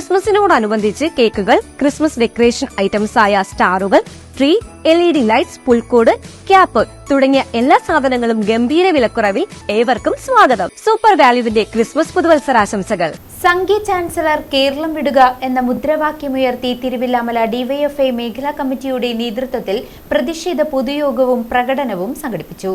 ക്രിസ്മസിനോടനുബന്ധിച്ച് കേക്കുകൾ Christmas decoration items ആയ സ്റ്റാറുകൾ tree L E D lights പുൽക്കൂട് ക്യാപ്പ് തുടങ്ങിയ എല്ലാ സാധനങ്ങളും ഗംഭീര വിലക്കുറവിൽ ഏവർക്കും സ്വാഗതം. സൂപ്പർ വാല്യുവിന്റെ ക്രിസ്മസ് പുതുവത്സരാശംസകൾ. സംഘി ചാൻസലർ കേരളം വിടുക എന്ന മുദ്രാവാക്യമുയർത്തി തിരുവില്ലാമല ഡിവൈഎഫ്ഐ മേഖലാ കമ്മിറ്റിയുടെ നേതൃത്വത്തിൽ പ്രതിഷേധ പൊതുയോഗവും പ്രകടനവും സംഘടിപ്പിച്ചു.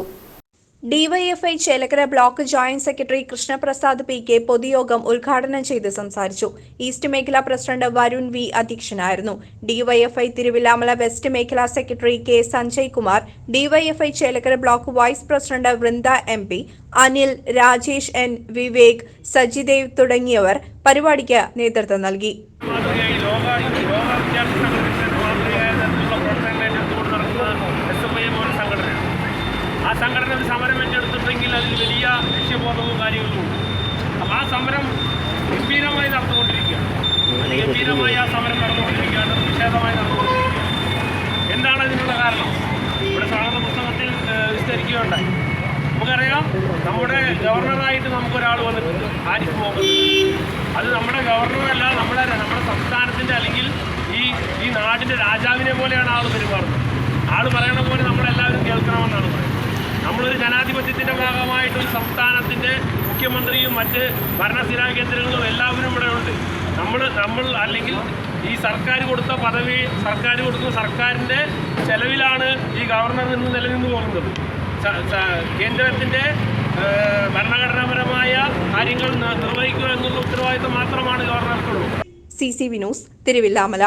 DYFI Chelakkara block joint secretary Krishnaprasad P K പൊതുയോഗം ഉദ്ഘാടനം ചെയ്ത് സംസാരിച്ചു. ഈസ്റ്റ് മേഖലാ പ്രസിഡന്റ് വരുൺ വി അധ്യക്ഷനായിരുന്നു. ഡിവൈഎഫ്ഐ തിരുവില്ലാമല വെസ്റ്റ് മേഖലാ secretary K Sanjay Kumar DYFI Chelakkara block vice president Vrinda M P Anil Rajesh N Vivek Sajidev തുടങ്ങിയവർ പരിപാടിക്ക് നേതൃത്വം നൽകി. ഒരു സമരം ഏറ്റെടുത്തിട്ടുണ്ടെങ്കിൽ അതിൽ വലിയ ലക്ഷ്യബോധവും കാര്യങ്ങളും ഉണ്ട്. അപ്പോൾ ആ സമരം ഗംഭീരമായി നടന്നുകൊണ്ടിരിക്കുകയാണ്. ഗംഭീരമായി ആ സമരം നടന്നുകൊണ്ടിരിക്കുകയാണ്. നിഷേധമായി നടന്നുകൊണ്ടിരിക്കുകയാണ്. എന്താണ് അതിനുള്ള കാരണം? ഇവിടെ സാധാരണ പുസ്തകത്തിൽ വിസ്തരിക്കുകയുണ്ടായി. നമുക്കറിയാം നമ്മുടെ ഗവർണറായിട്ട് നമുക്കൊരാൾ വന്നിട്ടുണ്ട്. ആരിഫ് മുഹമ്മദ് അത് നമ്മുടെ ഗവർണറല്ല നമ്മുടെ നമ്മുടെ സംസ്ഥാനത്തിന്റെ അല്ലെങ്കിൽ ഈ ഈ നാടിന്റെ രാജാവിനെ പോലെയാണ് ആൾ പെരുമാറുന്നത്. ആൾ പറയണ പോലെ നമ്മളെല്ലാവരും കേൾക്കണമെന്നാണ് പറയുന്നത്. നമ്മളൊരു ജനാധിപത്യത്തിന്റെ ഭാഗമായിട്ട് ഒരു സംസ്ഥാനത്തിന്റെ മുഖ്യമന്ത്രിയും മറ്റ് ഭരണസ്ഥിരാ കേന്ദ്രങ്ങളും എല്ലാവരും ഇവിടെ ഉണ്ട്. നമ്മൾ നമ്മൾ അല്ലെങ്കിൽ ഈ സർക്കാർ കൊടുത്ത പദവി സർക്കാർ കൊടുക്കുന്ന സർക്കാരിന്റെ ചെലവിലാണ് ഈ ഗവർണർ നിന്ന് നിലനിന്ന് പോകുന്നത്. കേന്ദ്രത്തിന്റെ ഭരണഘടനാപരമായ കാര്യങ്ങൾ നിർവഹിക്കുക എന്നുള്ള ഉത്തരവാദിത്തം മാത്രമാണ് ഗവർണർക്കുള്ളൂ സി സി വിനോസ് തിരുവില്ലാമല.